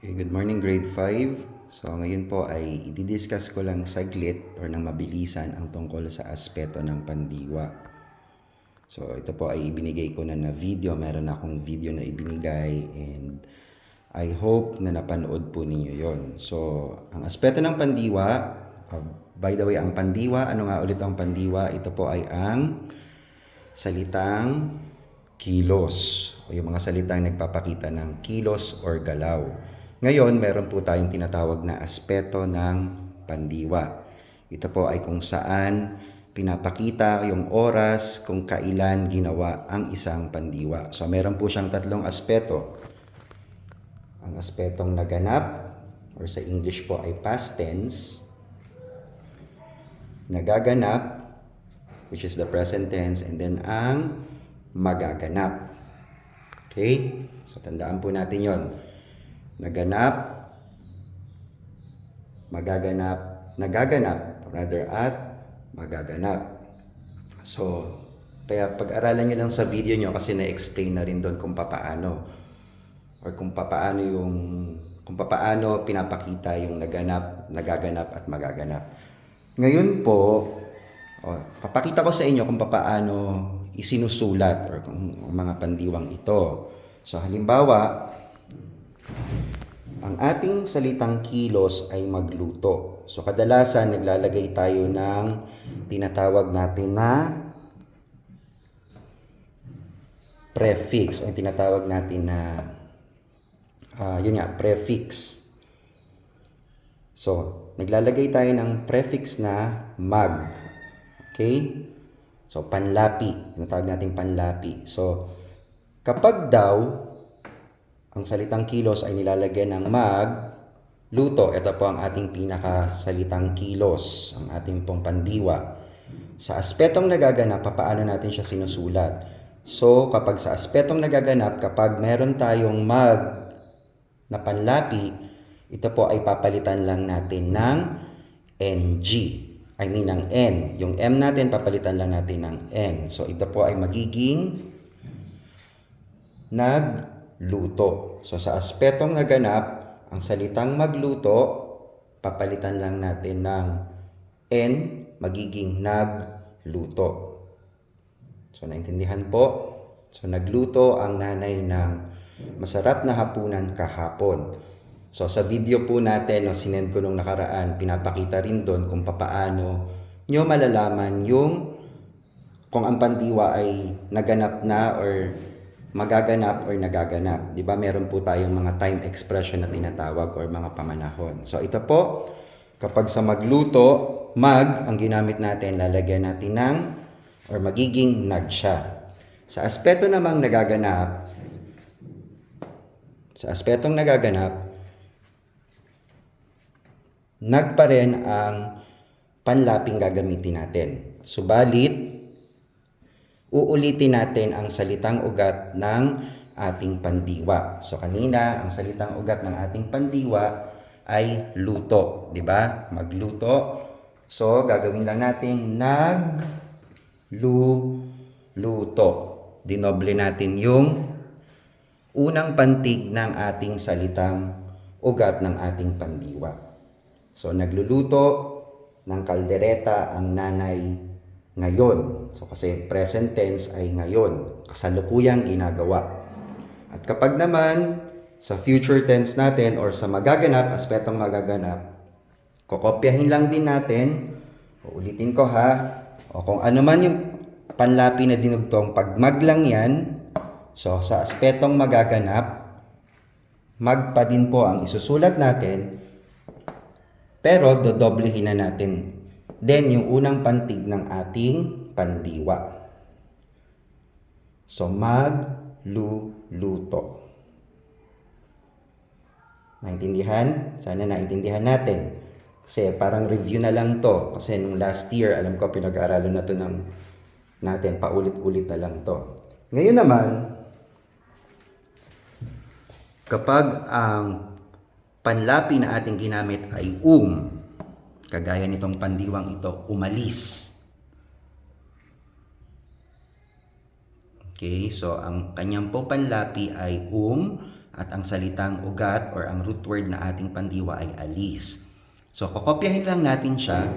Okay, good morning grade 5. So ngayon po ay i-discuss ko lang saglit or ng mabilisan ang tungkol sa aspeto ng pandiwa. So ito po ay ibinigay ko na na video. Meron akong video na ibinigay and I hope na napanood po ninyo yon. So ang aspeto ng pandiwa, uh, by the way, ang pandiwa, ano nga ulit ang pandiwa? Ito po ay ang salitang kilos o yung mga salitang nagpapakita ng kilos or galaw. Ngayon, meron po tayong tinatawag na aspeto ng pandiwa. Ito po ay kung saan pinapakita yung oras kung kailan ginawa ang isang pandiwa. So, meron po siyang tatlong aspeto. Ang aspetong naganap or sa English po ay past tense. Nagaganap which is the present tense and then ang magaganap. Okay? So tandaan po natin 'yon. Naganap magaganap, nagaganap rather at magaganap. So kaya pag-aralan niyo lang sa video niyo kasi na-explain na rin doon kung papaano or kung papaano yung kung papaano pinapakita yung naganap, nagaganap at magaganap. Ngayon po, o, papakita ko sa inyo kung paano isinusulat or kung mga pandiwang ito. So halimbawa, ang ating salitang kilos ay magluto. So kadalasan naglalagay tayo ng tinatawag natin na prefix o yung tinatawag natin na ah, yun nga, prefix. So, naglalagay tayo ng prefix na mag. Okay? So, panlapi. Tinatawag natin panlapi. So, kapag daw ang salitang kilos ay nilalagyan ng mag, luto, ito po ang ating pinakasalitang kilos, ang ating pong pandiwa. Sa aspetong nagaganap, paano natin siya sinusulat? So, kapag sa aspetong nagaganap, kapag meron tayong mag na panlapi, ito po ay papalitan lang natin ng NG. I mean, ng N. Yung M natin, papalitan lang natin ng N. So, ito po ay magiging nagluto. So, sa aspetong naganap, ang salitang magluto, papalitan lang natin ng N, magiging nagluto. So, naintindihan po? So, nagluto ang nanay ng masarap na hapunan kahapon. So, sa video po natin, no, sinend ko nung nakaraan, pinapakita rin doon kung papaano nyo malalaman yung kung ang pandiwa ay naganap na or magaganap or nagaganap. Di ba meron po tayong mga time expression na tinatawag or mga pamanahon. So, ito po, kapag sa magluto, mag, ang ginamit natin, lalagyan natin ng or magiging nag siya. Sa aspeto namang nagaganap, sa aspetong nagaganap, nag pa rin ang panlaping gagamitin natin. Subalit, uulitin natin ang salitang ugat ng ating pandiwa. So kanina, ang salitang ugat ng ating pandiwa ay luto, di ba? Magluto. So gagawin lang natin nag lu luto. Dinoble natin yung unang pantig ng ating salitang ugat ng ating pandiwa. So nagluluto ng kaldereta ang nanay ngayon. So kasi present tense ay ngayon, kasalukuyang ginagawa. At kapag naman sa future tense natin or sa magaganap, aspetong magaganap, kokopyahin lang din natin, uulitin ko ha, o kung ano man yung panlapi na dinugtong, pag mag lang yan, so sa aspetong magaganap, mag pa din po ang isusulat natin, pero dodoblehin na natin then yung unang pantig ng ating pandiwa. So magluluto. Naintindihan? Sana naintindihan natin. Kasi parang review na lang to. Kasi nung last year, alam ko pinag-aaralan na to ng natin. Paulit-ulit na lang to. Ngayon naman, kapag ang panlapi na ating ginamit ay um, kagaya nitong pandiwang ito, umalis. Okay, so ang kanyang po panlapi ay um, at ang salitang ugat or ang root word na ating pandiwa ay alis. So, kokopyahin lang natin siya.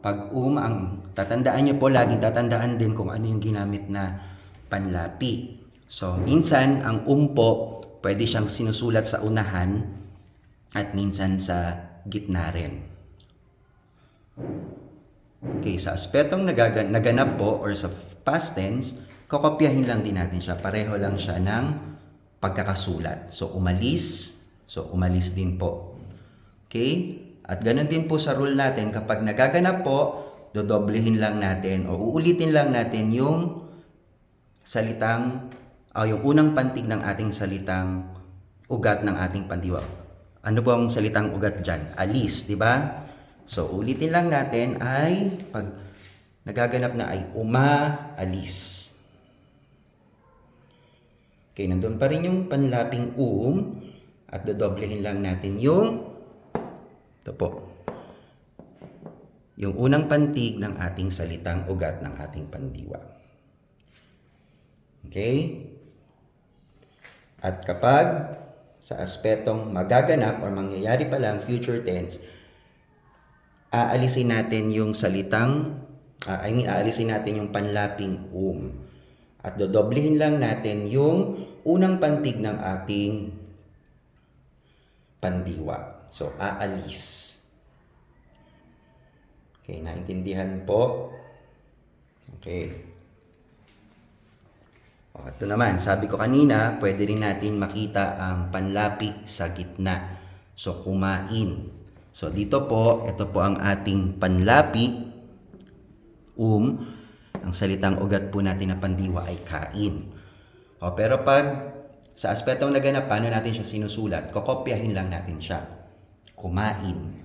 Pag um, ang tatandaan niyo po, laging tatandaan din kung ano yung ginamit na panlapi. So, minsan, ang um po, pwede siyang sinusulat sa unahan at minsan sa gitna rin. Okay, sa aspetong nagaga- naganap po or sa past tense, kokopyahin lang din natin siya. Pareho lang siya ng pagkakasulat. So, umalis. So, umalis din po. Okay? At ganun din po sa rule natin, kapag nagaganap po, dodoblehin lang natin o uulitin lang natin yung salitang, o yung unang pantig ng ating salitang ugat ng ating pandiwa. Ano po ang salitang ugat dyan? Alis, di ba? So, ulitin lang natin ay pag nagaganap na ay umaalis. Okay, nandun pa rin yung panlaping um at dodoblehin lang natin yung ito po. Yung unang pantig ng ating salitang ugat ng ating pandiwa. Okay? At kapag sa aspetong magaganap or mangyayari pa lang future tense, aalisin natin yung salitang, ah, I mean, aalisin natin yung panlaping um. At dodoblehin lang natin yung unang pantig ng ating pandiwa. So, aalis. Okay, naintindihan po? Okay. O, ito naman, sabi ko kanina, pwede rin natin makita ang panlapi sa gitna. So, kumain. So, dito po, ito po ang ating panlapi. Um, ang salitang ugat po natin na pandiwa ay kain. O, pero pag sa aspetong naganap, paano natin siya sinusulat? Kokopyahin lang natin siya. Kumain.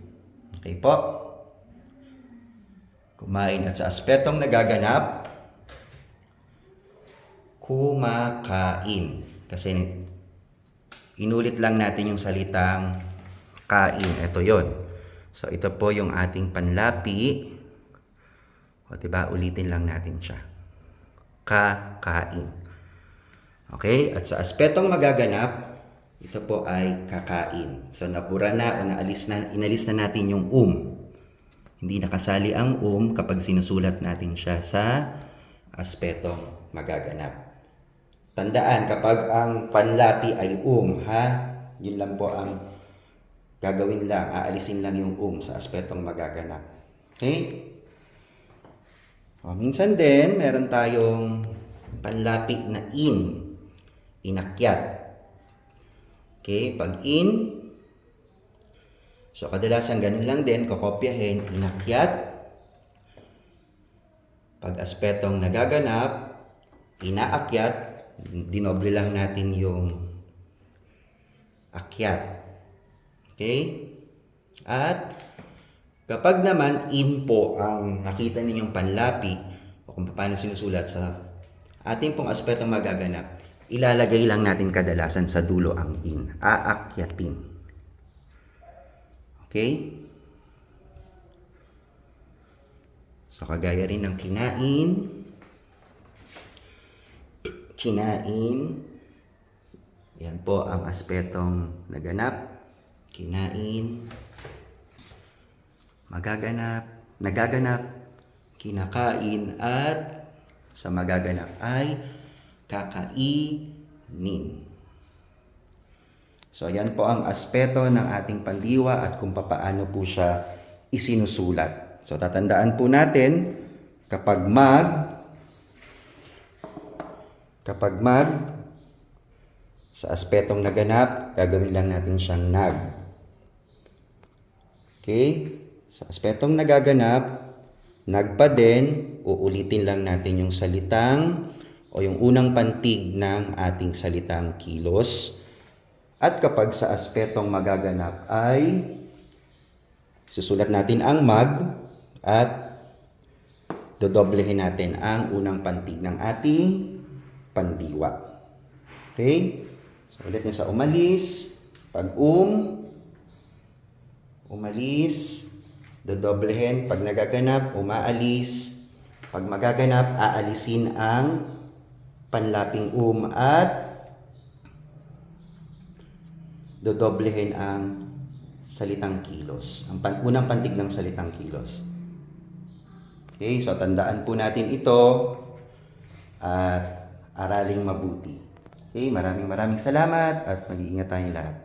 Okay po? Kumain. At sa aspetong nagaganap, kumakain. Kasi inulit lang natin yung salitang kain. Ito yon. So, ito po yung ating panlapi. O, diba? Ulitin lang natin siya. Kakain. Okay? At sa aspetong magaganap, ito po ay kakain. So, nabura na o naalis na, inalis na natin yung um. Hindi nakasali ang um kapag sinusulat natin siya sa aspetong magaganap. Tandaan, kapag ang panlapi ay um, ha? Yun lang po ang gagawin lang. Aalisin lang yung um sa aspetong magaganap. Okay? O, minsan din, meron tayong panlapi na in. Inakyat. Okay? Pag in, so kadalasan ganun lang din, kokopyahin, inakyat. Pag aspetong nagaganap, inaakyat, dinoble lang natin yung akyat. Okay? At kapag naman in po ang nakita ninyong panlapi o kung paano sinusulat sa ating pong aspetong magaganap, ilalagay lang natin kadalasan sa dulo ang in. Aakyatin. Okay? So, kagaya rin ng kinain, kinain, yan po ang aspetong naganap, kinain, magaganap, nagaganap, kinakain, at sa magaganap ay kakainin. So, yan po ang aspeto ng ating pandiwa at kung papaano po siya isinusulat. So, tatandaan po natin, kapag mag, kapag mag, sa aspetong naganap, gagawin lang natin siyang nag. Okay? Sa aspetong nagaganap, nagpa din, uulitin lang natin yung salitang o yung unang pantig ng ating salitang kilos. At kapag sa aspetong magaganap ay susulat natin ang mag at dodoblehin natin ang unang pantig ng ating pandiwa. Okay? So ulit na sa umalis, pag um, umalis, dodoblehin, pag nagaganap, umaalis, pag magaganap, aalisin ang panlaping um at dodoblehin ang salitang kilos. Ang pan- unang pantig ng salitang kilos. Okay, so tandaan po natin ito at araling mabuti. Okay, maraming maraming salamat at mag-iingat tayong lahat.